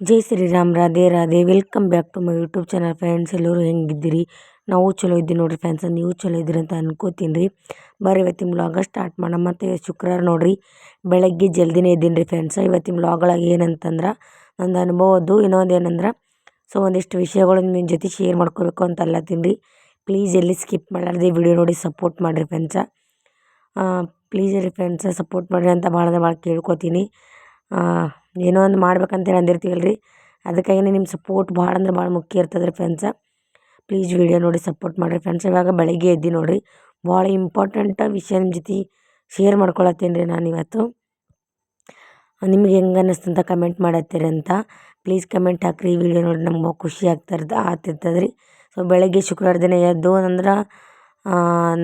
Jai Shri Ram Radhe Radhe. Welcome back to my YouTube channel friends ಎಲ್ಲರೂ ಹೆಂಗಿದ್ದೀರಿ? ನಾವು ಚಲೋ ಇದ್ದೀವಿ ನೋಡಿರಿ ಫ್ರೆಂಡ್ಸ್ ನೀವು ಚಲೋ ಇದ್ದೀರಿ ಅಂತ ಅನ್ಕೋತೀನಿ ರೀ ಬರ್ರಿ, ಇವತ್ತಿನ ಬ್ಲಾಗ ಸ್ಟಾರ್ಟ್ ಮಾಡೋಣ. ಮತ್ತು ಶುಕ್ರವಾರ ನೋಡಿರಿ. ಬೆಳಗ್ಗೆ ಜಲ್ದಿನೇ ಇದ್ದೀನಿ ರೀ ಫ್ರೆಂಡ್ಸ್ ಇವತ್ತಿನ ವ್ಲಾಗೊಳಗೆ ಏನಂತಂದ್ರೆ, ನಂದು ಅನುಭವದ್ದು ಇನ್ನೊಂದು ಏನಂದ್ರೆ, ಸೊ ಒಂದಿಷ್ಟು ವಿಷಯಗಳು ನಿಮ್ಮ ಜೊತೆ ಶೇರ್ ಮಾಡ್ಕೋಬೇಕು ಅಂತ ಅಲ್ಲತ್ತೀನಿ ರೀ ಪ್ಲೀಸ್ ಎಲ್ಲಿ ಸ್ಕಿಪ್ ಮಾಡಲಾರ್ದೆ ವಿಡಿಯೋ ನೋಡಿ ಸಪೋರ್ಟ್ ಮಾಡಿರಿ ಫ್ರೆಂಡ್ಸ ಪ್ಲೀಸ್ ರೀ ಫ್ರೆಂಡ್ಸ ಸಪೋರ್ಟ್ ಮಾಡಿರಿ ಅಂತ ಭಾಳ ಭಾಳ ಕೇಳ್ಕೊತೀನಿ. ಏನೋ ಒಂದು ಮಾಡ್ಬೇಕಂತೇಳಿ ಅಂದಿರ್ತೀವಲ್ಲ ರೀ ಅದಕ್ಕಾಗಿಯೇ ನಿಮ್ಮ ಸಪೋರ್ಟ್ ಭಾಳ ಅಂದ್ರೆ ಭಾಳ ಮುಖ್ಯ ಇರ್ತದೆ ರೀ ಫ್ರೆಂಡ್ಸ ಪ್ಲೀಸ್ ವಿಡಿಯೋ ನೋಡಿ ಸಪೋರ್ಟ್ ಮಾಡಿರಿ ಫ್ರೆಂಡ್ಸ್ ಇವಾಗ ಬೆಳಗ್ಗೆ ಎದ್ದು ನೋಡಿರಿ, ಭಾಳ ಇಂಪಾರ್ಟೆಂಟ್ ವಿಷಯ ನಿಮ್ಮ ಜೊತೆ ಶೇರ್ ಮಾಡ್ಕೊಳತ್ತೀನಿ ರೀ ನಾನು ಇವತ್ತು. ನಿಮ್ಗೆ ಹೆಂಗೆ ಅನ್ನಿಸ್ತಂತ ಕಮೆಂಟ್ ಮಾಡತ್ತೀರಿ ಅಂತ. ಪ್ಲೀಸ್ ಕಮೆಂಟ್ ಹಾಕ್ರಿ ವಿಡಿಯೋ ನೋಡಿ ನಮ್ಗೆ ಖುಷಿ ಆಗ್ತಾರದ ಆಗ್ತಿರ್ತದೆ ರೀ ಸೊ ಬೆಳಗ್ಗೆ ಶುಕ್ರವಾರ ದಿನ ಎದ್ದು ಅಂದ್ರೆ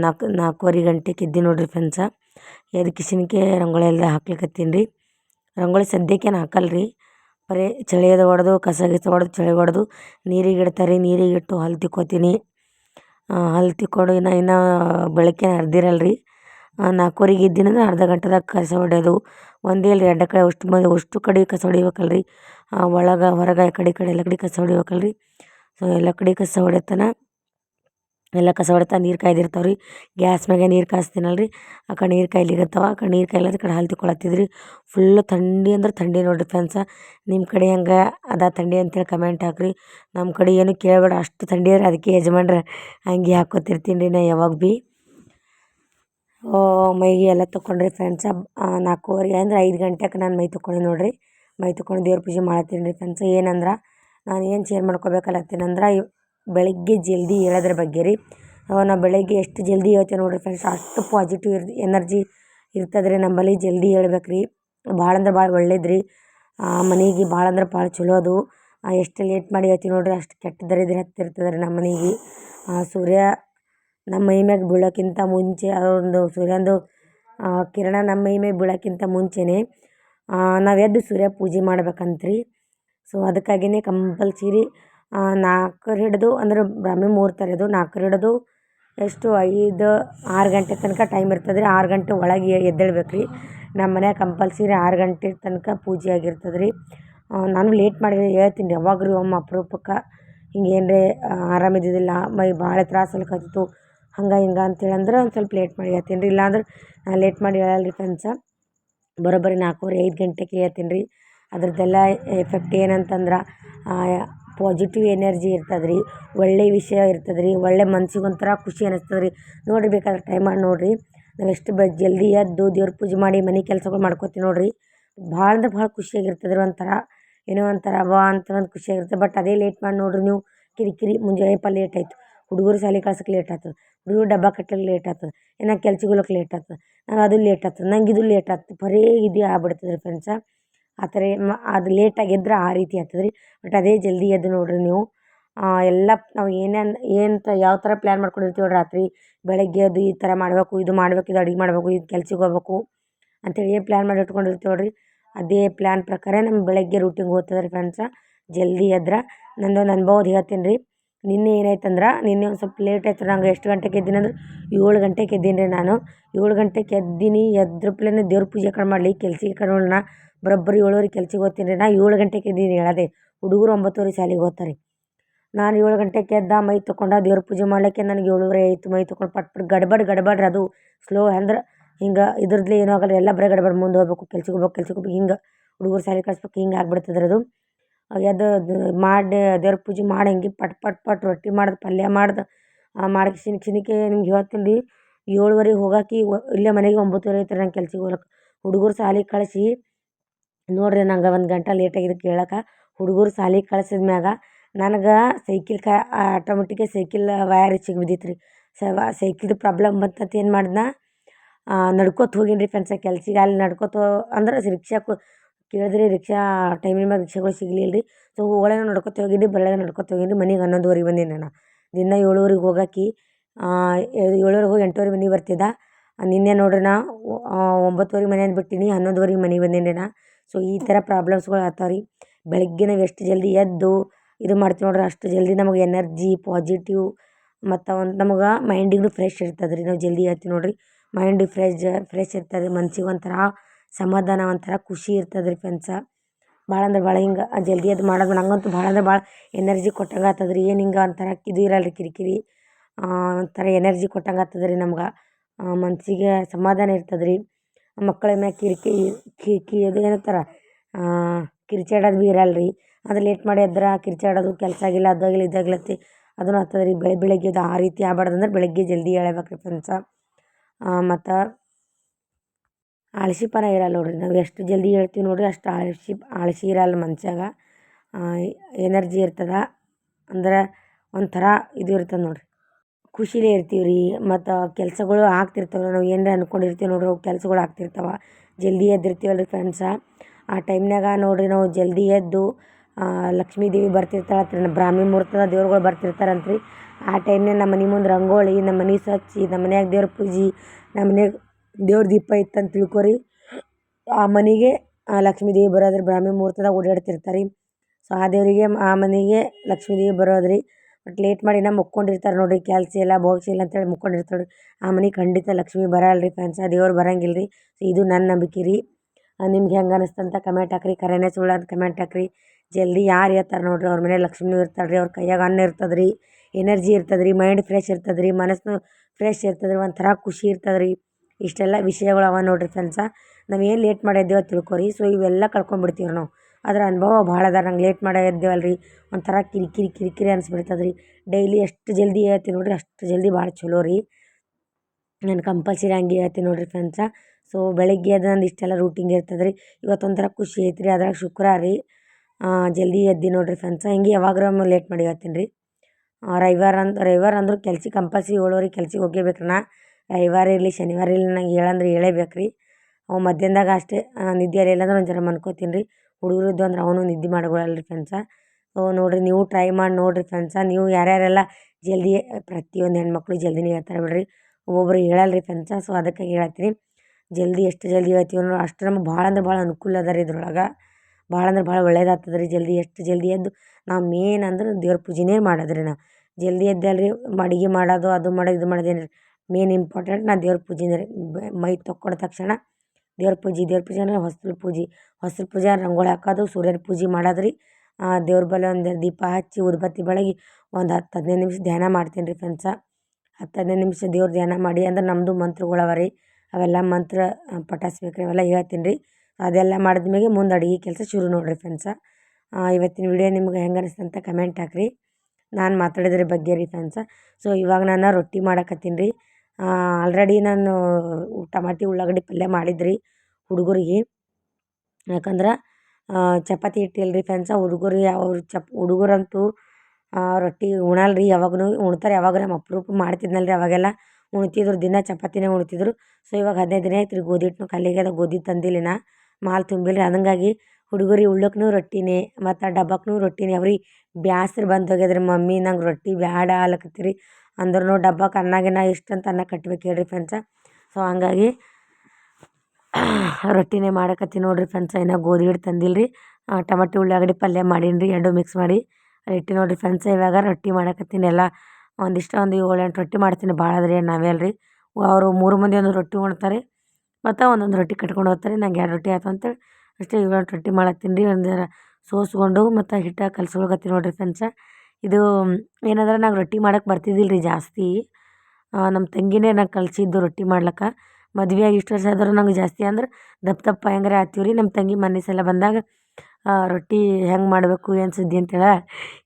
ನಾಲ್ಕು ನಾಲ್ಕೂವರೆ ಗಂಟೆಗೆ ಎದ್ದು ನೋಡಿರಿ ಫ್ರೆಂಡ್ಸ ಎದ್ದು ಕಿಶನ್ಗೆ ರಂಗೋಲಿ ಎಲ್ಲ ಹಾಕ್ಲಿಕತ್ತೀನಿ ರೀ ರಂಗೋಲಿ ಸದ್ಯಕ್ಕೇನು ಹಾಕಲ್ಲ ರೀ ಬರೀ ಚಳಿ ಅದು ಹೊಡೆದು, ಕಸ ಗಿಸ ಹೊಡೆದು, ಚಳಿ ಹೊಡೆದು, ನೀರಿಗೆ ಇಡ್ತಾರೆ, ನೀರಿಗೆ ಇಟ್ಟು ಹಲ್ಲು ತಿಕ್ಕೋತೀನಿ. ಹಲ್ಲು ತಿಕ್ಕೊಂಡು ಇನ್ನು ಇನ್ನು ಬೆಳಗ್ಗೆ ಅರ್ದಿರಲ್ಲ ರೀ ನಾಲ್ಕೂವರೆಗೆ ಎದ್ದೀನಂದ್ರೆ ಅರ್ಧ ಗಂಟೆದಾಗ ಕಸ ಹೊಡೆಯೋದು. ಒಂದೇ ಅಲ್ಲ ಎರಡು ಕಡೆ ಅಷ್ಟು ಮಂದಿ, ಅಷ್ಟು ಕಡೆ ಕಸ ಹೊಡಿಬೇಕಲ್ಲ ರೀ ಒಳಗೆ, ಹೊರಗೆ ಆ ಕಡೆ, ಈ ಕಡೆ, ಎಲ್ಲ ಕಡೆ ಕಸ ಹೊಡಿಬೇಕಲ್ಲ ರೀ ಸೊ ಎಲ್ಲ ಕಡೆ ಕಸ ಹೊಡೆತನ ಎಲ್ಲ ಕಸ ಹೊಡಿತಾ ನೀರು ಕಾಯ್ದಿರ್ತಾವೆ ರೀ ಗ್ಯಾಸ್ ಮ್ಯಾಗೆ ನೀರು ಕಾಯಿಸ್ತೀನಲ್ಲ ರೀ ಆ ಕಡೆ ನೀರು ಕಾಯ್ಲಿಕತ್ತಾವ, ಆ ಕಡೆ ನೀರು ಕಾಯ್ಲತ್ತ ಈ ಕಡೆ ಹಾಲು ತಿಕ್ಕೊಳತ್ತಿದ್ದು ರೀ ಫುಲ್ಲು ಥಂಡಿ ಅಂದ್ರೆ ಥಂಡಿ ನೋಡಿರಿ ಫ್ರೆಂಡ್ಸ ನಿಮ್ಮ ಕಡೆ ಹೆಂಗೆ ಅದ ಥಂಡಿ ಅಂತೇಳಿ ಕಮೆಂಟ್ ಹಾಕ್ರಿ. ನಮ್ಮ ಕಡೆ ಏನು ಕೇಳಬೇಡ, ಅಷ್ಟು ಥಂಡಿ ಅದ ಅದಕ್ಕೆ ಯಜಮಾನ್ರೆ ಹಂಗೆ ಹಾಕ್ಕೊತಿರ್ತೀನಿ ರೀ ನಾ ಯಾವಾಗ ಭೀ. ಮೈಗೆ ಎಲ್ಲ ತೊಗೊಂಡ್ರಿ ಫ್ರೆಂಡ್ಸ ನಾಲ್ಕೂವರೆ ಅಂದ್ರೆ ಐದು ಗಂಟೆಗೆ ನಾನು ಮೈ ತೊಗೊಂಡೆ ನೋಡಿರಿ. ಮೈ ತೊಗೊಂಡು ದೇವ್ರ ಪೂಜೆ ಮಾಡ್ತೀನಿ ರೀ ಫ್ರೆಂಡ್ಸ ಏನಂದ್ರೆ ನಾನು ಏನು ಶೇರ್ ಮಾಡ್ಕೊಬೇಕಲ್ಲತ್ತೀನಂದ್ರೆ ಬೆಳಗ್ಗೆ ಜಲ್ದಿ ಏಳೋದ್ರ ಬಗ್ಗೆ ರೀ. ನಾವು ಬೆಳಗ್ಗೆ ಎಷ್ಟು ಜಲ್ದಿ ಏಳ್ತೇವೆ ನೋಡಿರಿ ಫ್ರೆಂಡ್ಸ್ ಅಷ್ಟು ಪಾಸಿಟಿವ್ ಇರ್ ಎನರ್ಜಿ ಇರ್ತದೆ ರೀ ನಮ್ಮಲ್ಲಿ ಜಲ್ದಿ ಹೇಳ್ಬೇಕು ರೀ. ಭಾಳ ಅಂದ್ರೆ ಭಾಳ ಒಳ್ಳೇದು ರೀ. ಮನೆಗೆ ಭಾಳ ಅಂದ್ರೆ ಭಾಳ ಚಲೋ ಅದು. ಎಷ್ಟು ಲೇಟ್ ಮಾಡಿ ಹೇಳ್ತೀವಿ ನೋಡಿರಿ, ಅಷ್ಟು ಕೆಟ್ಟ ದರಿದ್ರ ಹತ್ತಿರ್ತದೆ ರೀ ನಮ್ಮ ಮನೆಗೆ. ಸೂರ್ಯ ನಮ್ಮ ಮೈ ಮ್ಯಾಗೆ ಬೀಳೋಕ್ಕಿಂತ ಮುಂಚೆ ಅದೊಂದು ಸೂರ್ಯಂದು ಕಿರಣ ನಮ್ಮ ಮೈ ಮೇಲೆ ಬೀಳೋಕ್ಕಿಂತ ಮುಂಚೆನೇ ನಾವು ಎದ್ದು ಸೂರ್ಯ ಪೂಜೆ ಮಾಡ್ಬೇಕಂತ್ರಿ. ಸೊ ಅದಕ್ಕಾಗಿಯೇ ಕಂಪಲ್ಸರಿ ನಾಲ್ಕರ ಹಿಡಿದು, ಅಂದ್ರೆ ಬ್ರಾಹ್ಮಿ ಮುಹೂರ್ತ ಅದು ನಾಲ್ಕರ ಹಿಡಿದು ಎಷ್ಟು? ಐದು, ಆರು ಗಂಟೆ ತನಕ ಟೈಮ್ ಇರ್ತದೆ ರೀ ಆರು ಗಂಟೆ ಒಳಗೆ ಎದ್ದೇಳ್ಬೇಕು ರೀ ನಮ್ಮ ಮನ್ಯಾಗ ಕಂಪಲ್ಸರಿ ಆರು ಗಂಟೆ ತನಕ ಪೂಜೆ ಆಗಿರ್ತದೆ ರೀ ನಾನು ಲೇಟ್ ಮಾಡಿ ಹೇಳ್ತೀನಿ ರೀ ಯಾವಾಗ ರೀ ಒಮ್ಮೆ ಅಪ್ರೂಪಕ್ಕೆ. ಹಿಂಗೆ ಆರಾಮ ಇದ್ದಿದ್ದಿಲ್ಲ, ಮೈ ಭಾಳ ತ್ರಾಸು ಆಗ್ಲಿಕತ್ತಿತ್ತು ಹಂಗೆ ಹಿಂಗೆ ಅಂತೇಳಿ ಅಂದ್ರೆ ಒಂದು ಸ್ವಲ್ಪ ಲೇಟ್ ಮಾಡಿ ಹೇಳ್ತೀನಿ ರೀ. ಇಲ್ಲಾಂದ್ರೆ ನಾನು ಲೇಟ್ ಮಾಡಿ ಹೇಳಲ್ಲ ರೀ ಫ್ರೆಂಡ್ಸ ಬರೋಬ್ಬರಿ ನಾಲ್ಕೂವರೆ ಐದು ಗಂಟೆಗೆ ಹೇಳ್ತೀನಿ ರೀ. ಅದ್ರದ್ದೆಲ್ಲ ಎಫೆಕ್ಟ್ ಏನಂತಂದ್ರೆ ಪಾಸಿಟಿವ್ ಎನರ್ಜಿ ಇರ್ತದೆ ರೀ ಒಳ್ಳೆಯ ವಿಷಯ ಇರ್ತದೆ ರೀ ಒಳ್ಳೆಯ ಮನ್ಸಿಗೆ ಒಂಥರ ಖುಷಿ ಅನಿಸ್ತದೆ ರೀ ನೋಡಿರಿ ಬೇಕಾದ್ರೆ ಟ್ರೈ ಮಾಡಿ ನೋಡಿರಿ. ನಾವು ಎಷ್ಟು ಬ ಜಲ್ದಿ ಎದ್ದು ದೇವ್ರ ಪೂಜೆ ಮಾಡಿ ಮನೆ ಕೆಲ್ಸಗಳು ಮಾಡ್ಕೋತೀವಿ ನೋಡಿರಿ. ಭಾಳ ಅಂದ್ರೆ ಭಾಳ ಖುಷಿಯಾಗಿರ್ತದೆ ರೀ ಒಂಥರ. ಏನೋ ಒಂಥರ ಬಾ ಅಂತ ಒಂದು ಖುಷಿಯಾಗಿರ್ತದೆ. ಬಟ್ ಅದೇ ಲೇಟ್ ಮಾಡಿ ನೋಡಿರಿ ನೀವು. ಕಿರಿಕಿರಿ ಮುಂಜಾನೆ ಪಾ ಲೇಟ್ ಆಯಿತು. ಹುಡುಗರು ಶಾಲೆ ಕಳ್ಸಕ್ಕೆ ಲೇಟ್ ಆಗ್ತದೆ ಹುಡುಗರು ಡಬ್ಬ ಕಟ್ಲಿಕ್ಕೆ ಲೇಟ್ ಆಗ್ತದೆ ಇನ್ನು ಕೆಲ್ಸಕ್ಕೆ ಹೋಗ್ಲಿಕ್ಕೆ ಲೇಟ್ ಆಗ್ತದೆ ನಂಗೆ ಅದು ಲೇಟ್ ಆಗ್ತದೆ ನಂಗೆ ಇದು ಲೇಟ್ ಆಗ್ತದೆ ಬರೀ ಇದೇ ಆಗ್ಬಿಡ್ತದೆ ರೀ ಫ್ರೆಂಡ್ಸ ಆ ಥರ ಅದು ಲೇಟಾಗಿ ಎದ್ರೆ ಆ ರೀತಿ ಆಗ್ತದೆ ರೀ ಬಟ್ ಅದೇ ಜಲ್ದಿ ಎದ್ದು ನೋಡಿರಿ ನೀವು. ಎಲ್ಲ ನಾವು ಏನೇನು ಏನು ತ ಯಾವ ಥರ ಪ್ಲ್ಯಾನ್ ಮಾಡ್ಕೊಂಡಿರ್ತೀವಿ ರಾತ್ರಿ, ಬೆಳಗ್ಗೆ ಅದು ಈ ಥರ ಮಾಡಬೇಕು, ಇದು ಮಾಡಬೇಕು, ಇದು ಅಡುಗೆ ಮಾಡಬೇಕು, ಇದು ಕೆಲ್ಸಕ್ಕೆ ಹೋಗ್ಬೇಕು ಅಂತೇಳಿ ಏನು ಪ್ಲ್ಯಾನ್ ಮಾಡಿ ಇಟ್ಕೊಂಡಿರ್ತೀವಿ ನೋಡಿರಿ. ಅದೇ ಪ್ಲ್ಯಾನ್ ಪ್ರಕಾರ ನಮ್ಮ ಬೆಳಗ್ಗೆ ರೂಟಿಂಗ್ ಹೋಗ್ತದೆ ರೀ ಫ್ರೆಂಡ್ಸ ಜಲ್ದಿ ಎದ್ರೆ. ನಂದೊಂದು ಅನುಭವದ ಹೇಳ್ತೀನಿ ರೀ ನಿನ್ನೆ ಏನಾಯ್ತಂದ್ರೆ, ನಿನ್ನೆ ಒಂದು ಸ್ವಲ್ಪ ಲೇಟ್ ಆಯ್ತು ನಂಗೆ. ಎಷ್ಟು ಗಂಟೆಗೆ ಎದ್ದೀನಿ ಅಂದ್ರೆ, ಏಳು ಗಂಟೆಗೆ ಎದ್ದೀನಿ ರೀ ನಾನು. ಏಳು ಗಂಟೆಗೆ ಎದ್ದೀನಿ ಎದ್ರಪ್ಲೆನೆ ದೇವ್ರ ಪೂಜೆ ಕಡೆ ಮಾಡಲಿ ಕೆಲ್ಸಕ್ಕೆ ಕರ್ಕೊಳ್ಳೋಣ ಬರೋಬ್ಬರಿ ಏಳುವರೆ ಕೆಲ್ಸಕ್ಕೆ ಹೋಗ್ತೀನಿ ರೀ. ನಾ ಏಳು ಗಂಟೆಗೆ ಎದ್ದೀನಿ ಹೇಳದೆ. ಹುಡುಗರು ಒಂಬತ್ತುವರೆ ಶಾಲೆಗೆ ಹೋಗ್ತಾರೆ. ನಾನು ಏಳು ಗಂಟೆಗೆ ಎದ್ದ ಮೈ ತೊಗೊಂಡು ದೇವ್ರ ಪೂಜೆ ಮಾಡ್ಲಿಕ್ಕೆ ನನಗೆ ಏಳುವರೆ ಆಯಿತು. ಮೈ ತೊಗೊಂಡು ಪಟ್ ಪಟ್ ಗಡ್ಬಡ್ ಗಡ್ಬಡ್ರಿ ಅದು ಸ್ಲೋ ಅಂದ್ರೆ ಹಿಂಗೆ ಇದ್ರದ್ದು ಏನೂ ಆಗಲ್ಲ. ಎಲ್ಲ ಬರೀ ಗಡ್ಬಡ್ ಮುಂದೆ ಹೋಗ್ಬೇಕು ಕೆಲ್ಸಕ್ಕೆ ಹೋಗ್ಬೇಕು ಕೆಲ್ಸಕ್ಕೆ ಹೋಗ್ಬೇಕು. ಹಿಂಗೆ ಹುಡುಗರು ಶಾಲೆ ಕಳ್ಸ್ಬೇಕು, ಹಿಂಗೆ ಆಗ್ಬಿಡ್ತದೆ ರೀ ಅದು ಎದ್ದು ಮಾಡಿ ದೇವ್ರ ಪೂಜೆ ಮಾಡಿ ಹಂಗೆ ಪಟ್ ಪಟ್ ಪಟ್ ರೊಟ್ಟಿ ಮಾಡ್ದು, ಪಲ್ಯ ಮಾಡ್ದು. ಮಾಡಿ ಕಿಶಿನ್ ಕಿಶಿನಿಕೆ ನಿಮ್ಗೆ ಹೇಳ್ತೀನಿ ರೀ. ಏಳುವರೆಗೆ ಹೋಗಾಕಿ ಇಲ್ಲೇ ಮನೆಗೆ ಒಂಬತ್ತುವರೆ ಐತ್ರಿ ನಂಗೆ ಕೆಲ್ಸಕ್ಕೆ ಹೋಗಕ್ಕೆ ಹುಡುಗರು ಶಾಲೆಗೆ ಕಳಿಸಿ ನೋಡಿರಿ ನಂಗೆ ಒಂದು ಗಂಟೆ ಲೇಟ್ ಆಗಿದೆ ಕೇಳಕ್ಕೆ ಹುಡುಗರು ಶಾಲೆಗೆ ಕಳ್ಸಿದ ಮ್ಯಾಗ ನನಗೆ ಸೈಕಿಲ್ ಕ ಆಟೋಮೆಟಿಕ್ಕೆ ಸೈಕಿಲ್ ವಯರ್ ಹೆಚ್ಚಿಗೆ ಬಿದ್ದಿತ್ತು ರೀ ಸೈಕಿಲ್ದು ಪ್ರಾಬ್ಲಮ್ ಬಂತಂತ ಏನು ಮಾಡ್ದೆ ನಡ್ಕೊತ ಹೋಗಿನಿ ರೀ ಫ್ರೆಂಡ್ಸ ಕೆಲ್ಸಕ್ಕೆ ಅಲ್ಲಿ ನಡ್ಕೊತ ಅಂದ್ರೆ ರಿಕ್ಷಾಕ್ಕೆ ಕೇಳಿದ್ರಿ ರಿಕ್ಷಾ ಟೈಮಿನ ಮ್ಯಾಗ ರಿಕ್ಷಾಗಳು ಸಿಗಲಿಲ್ಲ ರೀ ಸೊ, ಒಳಗೆ ನಡ್ಕೊತ ಹೋಗಿನಿ ಬೆಳಗ್ಗೆ ನಡ್ಕೊತ ಹೋಗಿನಿ ಮನೆಗೆ ಹನ್ನೊಂದುವರೆಗೆ ಬಂದೀನಿ ನಾನು. ದಿನ ಏಳುವರೆಗೆ ಹೋಗಾಕಿ ಏಳುವರೆಗೆ ಹೋಗಿ ಎಂಟುವರೆ ಮನೆಗೆ ಬರ್ತಿದ್ದೆ. ನಿನ್ನೆ ನೋಡ್ರಿ ನಾ ಒಂಬತ್ತುವರೆಗೆ ಮನೆಯಿಂದ ಬಿಟ್ಟೀನಿ, ಹನ್ನೊಂದುವರೆಗೆ ಮನೆಗೆ ಬಂದೀನಿ ನಾ. ಸೊ, ಈ ಥರ ಪ್ರಾಬ್ಲಮ್ಸ್ಗಳು ಆಗ್ತಾವೆ ರೀ. ಬೆಳಗ್ಗೆ ನಾವು ಎಷ್ಟು ಜಲ್ದಿ ಎದ್ದು ಇದು ಮಾಡ್ತೀವಿ ನೋಡ್ರಿ, ಅಷ್ಟು ಜಲ್ದಿ ನಮಗೆ ಎನರ್ಜಿ ಪಾಸಿಟಿವ್ ಮತ್ತು ಒಂದು ನಮಗೆ ಮೈಂಡಿಗೂ ಫ್ರೆಶ್ ಇರ್ತದೆ ರೀ ನಾವು ಜಲ್ದಿ ಏಳ್ತೀವಿ ನೋಡಿರಿ ಮೈಂಡ್ ಫ್ರೆಶ್ ಫ್ರೆಶ್ ಇರ್ತದೆ ಮನ್ಸಿಗೆ ಒಂಥರ ಸಮಾಧಾನ, ಒಂಥರ ಖುಷಿ ಇರ್ತದೆ ರೀ ಫ್ರೆಂಡ್ಸ ಭಾಳ ಅಂದ್ರೆ ಭಾಳ ಹಿಂಗೆ ಜಲ್ದಿ ಅದು ಮಾಡೋದು ನಂಗಂತೂ ಭಾಳ ಅಂದ್ರೆ ಭಾಳ ಎನರ್ಜಿ ಕೊಟ್ಟಂಗೆ ಆಗ್ತದೆ ರೀ ಏನು ಹಿಂಗೆ ಒಂಥರ ಇದು ಇರಲ್ಲ ರೀ ಕಿರಿಕಿರಿ ಒಂಥರ ಎನರ್ಜಿ ಕೊಟ್ಟಂಗೆ ಆಗ್ತದೆ ರೀ ನಮ್ಗೆ ಮನಸ್ಸಿಗೆ ಸಮಾಧಾನ ಇರ್ತದೆ ರೀ ಮಕ್ಕಳ ಮ್ಯಾಗ ಕಿರಿಕಿ ಕಿ ಅದು ಏನಂತಾರೆ ಕಿರ್ಚಾಡೋದು ಭೀ ಇರಲ್ಲ ರೀ ಅದು ಲೇಟ್ ಮಾಡಿ ಎದ್ರೆ ಕಿರ್ಚಾಡೋದು ಕೆಲಸ ಆಗಿಲ್ಲ, ಅದು ಆಗಿಲ್ಲ, ಇದು ಆಗ್ಲತ್ತಿ ಅಂತ ಅದೂ ಆಗ್ತದ ರೀ ಬೆಳ, ಬೆಳಗ್ಗೆ ಅದು ಆ ರೀತಿ ಆಗ್ಬಾರ್ದು ಅಂದ್ರೆ ಬೆಳಗ್ಗೆ ಜಲ್ದಿ ಏಳಬೇಕು ಫ್ರೆಂಡ್ಸ ಮತ್ತು ಆಳ್ಸಿತನ ಇರಲ್ಲ ನೋಡಿರಿ. ನಾವು ಎಷ್ಟು ಜಲ್ದಿ ಹೇಳ್ತೀವಿ ನೋಡಿರಿ, ಅಷ್ಟು ಆಳ್ಸಿ ಆಳ್ಸಿ ಇರಲ್ಲ ಮನುಷ್ಯಾಗ. ಎನರ್ಜಿ ಇರ್ತದೆ. ಅಂದ್ರೆ ಒಂಥರ ಇದು ಇರ್ತದೆ ನೋಡಿರಿ. ಖುಷಿಲೇ ಇರ್ತೀವಿ ರೀ ಮತ್ತು ಕೆಲಸಗಳು ಆಗ್ತಿರ್ತವೆ ನಾವು ಏನರ ಅಂದ್ಕೊಂಡಿರ್ತೀವಿ ನೋಡಿರಿ, ಅವು ಕೆಲ್ಸಗಳು ಆಗ್ತಿರ್ತವೆ. ಜಲ್ದಿ ಎದ್ದಿರ್ತೀವಲ್ಲ ರೀ ಫ್ರೆಂಡ್ಸ ಆ ಟೈಮ್ನಾಗ ನೋಡಿರಿ ನಾವು ಜಲ್ದಿ ಎದ್ದು ಲಕ್ಷ್ಮೀ ದೇವಿ ಬರ್ತಿರ್ತಾಳೆ ಬ್ರಾಹ್ಮಿ ಮುಹೂರ್ತದಾಗ ದೇವ್ರುಗಳು ಬರ್ತಿರ್ತಾರಂತೆ ರೀ ಆ ಟೈಮ್ನಾಗ ನಮ್ಮ ಮನೆ ಮುಂದೆ ರಂಗೋಳಿ, ನಮ್ಮ ಮನೆ ಸ್ವಚ್ಛ ನಮ್ಮ ಮನ್ಯಾಗ ದೇವ್ರ ಪೂಜೆ, ನಮ್ಮ ಮನ್ಯಾಗ ದೇವ್ರ ದೀಪ ಇತ್ತಂತ ತಿಳ್ಕೊರಿ. ಆ ಮನೆಗೆ ಲಕ್ಷ್ಮೀ ದೇವಿ ಬರೋದ್ರಿ ಬ್ರಾಹ್ಮಿ ಮುಹೂರ್ತದಾಗ ಓಡಾಡ್ತಿರ್ತಾರೆ. ರೀ ಸೊ ಆ ದೇವರಿಗೆ ಆ ಮನೆಗೆ ಲಕ್ಷ್ಮೀ ದೇವಿ ಬರೋದ್ರಿ. ಬಟ್ ಲೇಟ್ ಮಾಡಿ ಇನ್ನೂ ಮುಕ್ಕೊಂಡಿರ್ತಾರೆ ನೋಡಿರಿ ಕೆಲಸ ಇಲ್ಲ ಬೋಗ್ಸಿ ಇಲ್ಲ ಅಂತೇಳಿ ಮಕ್ಕೊಂಡಿರ್ತಾರೆ ಆ ಮನೆಗೆ ಖಂಡಿತ ಲಕ್ಷ್ಮಿ ಬರಲ್ಲ ರೀ ಫ್ರೆಂಡ್ಸ ದೇವ್ರು ಬರಂಗಿಲ್ಲ ರೀ ಸೊ ಇದು ನನ್ನ ನಂಬಿಕೆ ರೀ. ನಿಮ್ಗೆ ಹೆಂಗೆ ಅನಿಸ್ತಂತ ಕಮೆಂಟ್ ಹಾಕ್ರಿ, ಕರೆನೇ ಸುಳ್ಳು ಅಂತ ಕಮೆಂಟ್ ಹಾಕ್ರಿ. ಜಲ್ದಿ ಯಾರು ಹೇಳ್ತಾರೆ ನೋಡಿರಿ, ಅವ್ರ ಮನೆ ಲಕ್ಷ್ಮೀ ಇರ್ತಾಳೆ ರೀ ಅವ್ರ ಕೈಯಾಗ ಅನ್ನ ಇರ್ತದೆ ರೀ ಎನರ್ಜಿ ಇರ್ತದೆ ರೀ ಮೈಂಡ್ ಫ್ರೆಶ್ ಇರ್ತದೆ ರೀ ಮನಸ್ಸು ಫ್ರೆಶ್ ಇರ್ತದೆ ರೀ ಒಂಥರ ಖುಷಿ ಇರ್ತದೆ ರೀ ಇಷ್ಟೆಲ್ಲ ವಿಷಯಗಳು ಅವ ನೋಡಿರಿ ಫ್ರೆಂಡ್ಸ ನಾವು ಏನು ಲೇಟ್ ಮಾಡಿದ್ದೇವೋ ತಿಳ್ಕೊರಿ. ಸೊ ಇವೆಲ್ಲ ಕಳ್ಕೊಂಡ್ಬಿಡ್ತೀವಿ ನಾವು. ಅದ್ರ ಅನುಭವ ಭಾಳ ಅದ. ನಂಗೆ ಲೇಟ್ ಮಾಡೇ ಎದ್ದೇವಲ್ಲ ರೀ ಒಂಥರ ಕಿರಿಕಿರಿ ಕಿರಿಕಿರಿ ಅನ್ಸ್ಬಿಡ್ತದೆ ರೀ ಡೈಲಿ ಎಷ್ಟು ಜಲ್ದಿ ಹೇಳ್ತೀನಿ ನೋಡಿರಿ, ಅಷ್ಟು ಜಲ್ದಿ ಭಾಳ ಚಲೋ ರೀ. ನಾನು ಕಂಪಲ್ಸರಿ ಹಂಗೆ ಹೇಳ್ತೀನಿ ನೋಡಿರಿ ಫ್ರೆಂಡ್ಸ ಸೊ ಬೆಳಗ್ಗೆ ಅದು ನಂದು ಇಷ್ಟೆಲ್ಲ ರೂಟಿಂಗ್ ಇರ್ತದೆ ರೀ ಇವತ್ತು ಒಂಥರ ಖುಷಿ ಐತೆ ರೀ ಅದ್ರಾಗ ಶುಕ್ರವಾರ ರೀ. ಜಲ್ದಿ ಎದ್ದು ನೋಡಿರಿ ಫ್ರೆಂಡ್ಸ ಹಿಂಗೆ ಯಾವಾಗ್ರ ಲೇಟ್ ಮಾಡಿ ಹೇಳ್ತೀನಿ ರೀ. ರವಿವಾರ ಅಂತ ರವಿವಾರ ಅಂದ್ರೆ ಕೆಲ್ಸಕ್ಕೆ ಕಂಪಲ್ಸರಿ ಹೇಳೋರಿ ಕೆಲ್ಸಕ್ಕೆ ಹೋಗೇಬೇಕ್ರಿ ನಾ. ರವಿವಾರ ಇರಲಿ, ಶನಿವಾರ ಇರಲಿ ನಂಗೆ ಹೇಳಂದ್ರೆ ಹೇಳೇಬೇಕು ರೀ. ಅವು ಮಧ್ಯಾಹ್ನದಾಗ ಅಷ್ಟೇ ನಿದ್ದೆ ಇರಲಿಲ್ಲ ಅಂದ್ರೆ ಒಂದು ಜರ ಮನ್ಕೋತೀನಿ ರೀ. ಹುಡುಗರು ಇದ್ದು ಅಂದ್ರೆ ಅವನು ನಿದ್ದೆ ಮಾಡಗೊಳಲ್ಲ ರೀ ಫ್ರೆಂಡ್ಸ. ಸೊ ನೋಡಿರಿ ನೀವು ಟ್ರೈ ಮಾಡಿ ನೋಡಿರಿ ಫ್ರೆಂಡ್ಸ. ನೀವು ಯಾರ್ಯಾರೆಲ್ಲ ಜಲ್ದಿ ಪ್ರತಿಯೊಂದು ಹೆಣ್ಮಕ್ಳು ಜಲ್ದಿನೇ ಹೇಳ್ತಾರೆ ಬಿಡ್ರಿ. ಒಬ್ಬೊಬ್ರು ಹೇಳಲ್ಲ ರೀ ಫ್ರೆಂಡ್ಸ ಸೊ ಅದಕ್ಕೆ ಹೇಳತ್ತೀನಿ. ಜಲ್ದಿ ಎಷ್ಟು ಜಲ್ದಿ ಹೇಳ್ತೀವಿ ಅಂದ್ರೆ ಅಷ್ಟು ನಮ್ಗೆ ಭಾಳ ಅಂದ್ರೆ ಭಾಳ ಅನುಕೂಲ ಅದ ರೀ ಇದ್ರೊಳಗೆ. ಭಾಳ ಅಂದ್ರೆ ಭಾಳ ಒಳ್ಳೇದಾಗ್ತದೆ ರೀ ಜಲ್ದಿ ಎಷ್ಟು ಜಲ್ದಿ ಎದ್ದು. ನಾವು ಮೇನ್ ಅಂದ್ರೆ ದೇವ್ರ ಪೂಜೆನೇ ಮಾಡೋದು ರೀ ನಾವು. ಜಲ್ದಿ ರೀ ಅಡುಗೆ ಮಾಡೋದು, ಅದು ಮಾಡೋದು, ಇದು ಮಾಡೋದೇನು ಮೇನ್ ಇಂಪಾರ್ಟೆಂಟ್ ನಾ ದೇವ್ರ ಪೂಜೆನೇ ರೀ. ಮೈ ತೊಕ್ಕೊಡ ತಕ್ಷಣ ದೇವ್ರ ಪೂಜೆ ದೇವ್ರ ಪೂಜೆ ಅಂದ್ರೆ ಹೊಸ್ಲು ಪೂಜೆ. ಹೊಸ್ಲು ಪೂಜೆ ರಂಗೋಲಿ ಹಾಕೋದು, ಸೂರ್ಯನ ಪೂಜೆ ಮಾಡೋದು ರೀ ದೇವ್ರ ಬಳಿ ಒಂದು ದೀಪ ಹಚ್ಚಿ ಉದ್ಬತ್ತಿ ಬೆಳಗಿ ಒಂದು ಹತ್ತು ಹದಿನೈದು ನಿಮಿಷ ಧ್ಯಾನ ಮಾಡ್ತೀನಿ ರೀ ಫ್ರೆಂಡ್ಸ ಹತ್ತು ಹದಿನೈದು ನಿಮಿಷ ದೇವ್ರ ಧ್ಯಾನ ಮಾಡಿ ಅಂದ್ರೆ ನಮ್ಮದು ಮಂತ್ರಗಳು ಅವ ರೀ. ಅವೆಲ್ಲ ಮಂತ್ರ ಪಠಿಸ್ಬೇಕು ರೀ ಅವೆಲ್ಲ ಹೇಳ್ತೀನಿ ರೀ ಅದೆಲ್ಲ ಮಾಡಿದ್ಮೇಲೆ ಮುಂದೆ ಅಡುಗೆ ಕೆಲಸ ಶುರು ನೋಡಿರಿ ಫ್ರೆಂಡ್ಸ ಇವತ್ತಿನ ವಿಡಿಯೋ ನಿಮ್ಗೆ ಹೆಂಗೆ ಅನಿಸ್ತು ಅಂತ ಕಮೆಂಟ್ ಹಾಕಿರಿ. ನಾನು ಮಾತಾಡಿದ್ರೆ ಬಗ್ಗೆ ರೀ ಫ್ರೆಂಡ್ಸ ಸೊ ಇವಾಗ ನಾನು ರೊಟ್ಟಿ ಮಾಡಕತ್ತೀನಿ ರೀ. ಆಲ್ರೆಡಿ ನಾನು ಟಮಾಟಿ ಉಳ್ಳಾಗಡ್ಡಿ ಪಲ್ಯ ಮಾಡಿದ್ರಿ ಹುಡುಗರಿಗೆ. ಯಾಕಂದ್ರೆ ಚಪಾತಿ ಇಟ್ಟಿಲ್ಲ ರೀ ಫ್ರೆಂಡ್ಸ ಹುಡುಗರು ಅವ್ರು ಚಪ್, ಹುಡುಗರಂತೂ ರೊಟ್ಟಿ ಉಣಲ್ಲ ರೀ ಯಾವಾಗೂ ಉಣ್ತಾರೆ ಯಾವಾಗ ನಮ್ಮ ಅಪ್ರೂಪ ಮಾಡ್ತಿದ್ನಲ್ಲ ರೀ ಅವಾಗೆಲ್ಲ. ಉಣ್ತಿದ್ರು, ದಿನ ಚಪಾತಿನೇ ಉಣ್ತಿದ್ರು. ಸೊ ಇವಾಗ ಹದಿನೈದು ದಿನ ಆಯ್ತು ರೀ ಗೋಧಿ ಹಿಟ್ಟನ್ನು ಅದು, ಗೋಧಿ ತಂದಿಲ್ಲ ನಾ ಮಾಲ್ ತುಂಬಿಲ್ಲ ರೀ ಹಂಗಾಗಿ ಹುಡುಗರಿಗೆ ಉಳ್ಳಕ್ಕೂ ರೊಟ್ಟಿನೇ, ಮತ್ತು ಡಬ್ಬಕ್ಕೂ ರೊಟ್ಟಿನೇ. ಅವ್ರಿಗೆ ಬ್ಯಾಸ್ರ ಬಂದು ಹೋಗ್ಯದ ರೀ ಮಮ್ಮಿ ನಂಗೆ ರೊಟ್ಟಿ ಬೇಡ ಅನ್ಲಕತ್ತೀರಿ ಅಂದ್ರೂ ಡಬ್ಬಕ್ಕೆ ಅನ್ನ ಗಿನ್ನ ಇಷ್ಟಂತ ಅನ್ನ ಕಟ್ಬೇಕು ಹೇಳ್ರಿ ಫ್ರೆಂಡ್ಸ ಸೊ ಹಂಗಾಗಿ ರೊಟ್ಟಿನೇ ಮಾಡಕತ್ತೀನಿ ನೋಡಿರಿ ಫ್ರೆಂಡ್ಸ ಇನ್ನೂ ಗೋಧಿ ಹಿಟ್ಟು ತಂದಿಲ್ಲ ರೀ ಟಮಾಟಿ, ಉಳ್ಳಾಗಡ್ಡಿ ಪಲ್ಯ ಮಾಡೀನಿ ರೀ ಎರಡು ಮಿಕ್ಸ್ ಮಾಡಿ ರೊಟ್ಟಿ ನೋಡಿರಿ ಫ್ರೆಂಡ್ಸ ಇವಾಗ ರೊಟ್ಟಿ ಮಾಡಕತ್ತೀನಿ ಎಲ್ಲ. ಒಂದಿಷ್ಟು ಒಂದು ಏಳು ರೊಟ್ಟಿ ಮಾಡ್ತೀನಿ ಭಾಳ ಅದ್ರಿ ನಾವೇ ಅಲ್ರಿ ಅವರು ಮೂರು ಮಂದಿ ಒಂದು ರೊಟ್ಟಿ ಉಣ್ತಾರೆ. ಮತ್ತು ಒಂದೊಂದು ರೊಟ್ಟಿ ಕಟ್ಕೊಂಡು ಹೋಗ್ತಾರೆ. ನಂಗೆ ಎರಡು ರೊಟ್ಟಿ ಆಯ್ತು ಅಂತೇಳಿ ಅಷ್ಟೇ ಎಂಟು ರೊಟ್ಟಿ ಮಾಡತ್ತೀನಿ ರೀ. ಒಂದು ಸೋಸ್ಕೊಂಡು ಮತ್ತು ಹಿಟ್ಟು ಕಲ್ಸ್ಕೊಳಕತ್ತೀನಿ ನೋಡಿರಿ ಫ್ರೆಂಡ್ಸ ಇದು, ಏನಂದ್ರೆ ನಂಗೆ ರೊಟ್ಟಿ ಮಾಡಕ್ಕೆ ಬರ್ತಿದ್ದಿಲ್ಲ ರೀ ಜಾಸ್ತಿ ನಮ್ಮ ತಂಗಿನೇ ನಂಗೆ ಕಲಿಸಿದ್ದು ರೊಟ್ಟಿ ಮಾಡ್ಲಿಕ್ಕೆ. ಮದುವೆ ಆಗಿ ಇಷ್ಟು ವರ್ಷ ಆದರೂ ನಂಗೆ ಜಾಸ್ತಿ ಅಂದ್ರೆ ದಪ್ಪ ದಪ್ಪ ಹೆಂಗಾರ ಆಗ್ತೀವಿ ರೀ ನಮ್ಮ ತಂಗಿ ಮನೆ ಸಲ ಬಂದಾಗ ರೊಟ್ಟಿ ಹೆಂಗೆ ಮಾಡಬೇಕು, ಏನು ಸುದ್ದಿ ಅಂತೇಳಿ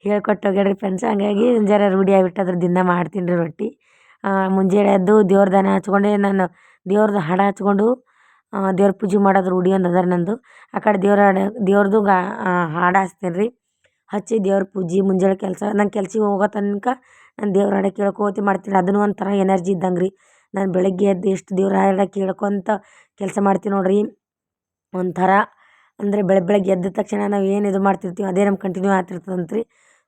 ಹೇಳ್ಕೊಟ್ಟು ಹೋಗ್ಯಾಡ್ರಿ ಫ್ರೆಂಡ್ಸ್ ಹಂಗಾಗಿ ಜರ ರೂಢಿ ಆಗಿಬಿಟ್ಟು ಅದ್ರ ದಿನ ಮಾಡ್ತೀನಿ ರೀ ರೊಟ್ಟಿ ಮುಂಜಾನೆ ಎದ್ದು ದೇವ್ರ ದಾನ ಹಚ್ಕೊಂಡೆ, ನಾನು ದೇವ್ರದ್ದು ಹಾಡು ಹಚ್ಕೊಂಡು ದೇವ್ರ ಪೂಜೆ ಮಾಡೋದು ರೂಢಿ ಒಂದು ಅದ ನಂದು. ಆ ಕಡೆ ದೇವ್ರ ಹಾಡು ದೇವ್ರದ್ದು ಗಾ ಹಾಡು ಹಚ್ತೀನಿ ರೀ ಹಚ್ಚಿ ದೇವ್ರ ಪೂಜೆ ಮುಂಜಾನೆ ಕೆಲಸ, ನಂಗೆ ಕೆಲ್ಸಕ್ಕೆ ಹೋಗೋ ತನಕ ನಾನು ದೇವ್ರ ಹಾಡು ಕೇಳ್ಕೋತ ಮಾಡ್ತೀನಿ. ಅದನ್ನು ಒಂಥರ ಎನರ್ಜಿ ಇದ್ದಂಗೆ ರೀ. ನಾನು ಬೆಳಗ್ಗೆ ಎದ್ದು ಎಷ್ಟು ದೇವ್ರ ಹಾಡು ಕೇಳ್ಕೊತ ಕೆಲಸ ಮಾಡ್ತೀನಿ ನೋಡಿರಿ. ಒಂಥರ ಅಂದರೆ ಬೆಳಗ್ಗೆ ಬೆಳಗ್ಗೆ ಎದ್ದ ತಕ್ಷಣ ನಾವು ಏನು ಇದು ಮಾಡ್ತಿರ್ತೀವಿ ಅದೇ ನಮ್ಗೆ ಕಂಟಿನ್ಯೂ ಆಗ್ತಿರ್ತದಂತೆ ರೀ.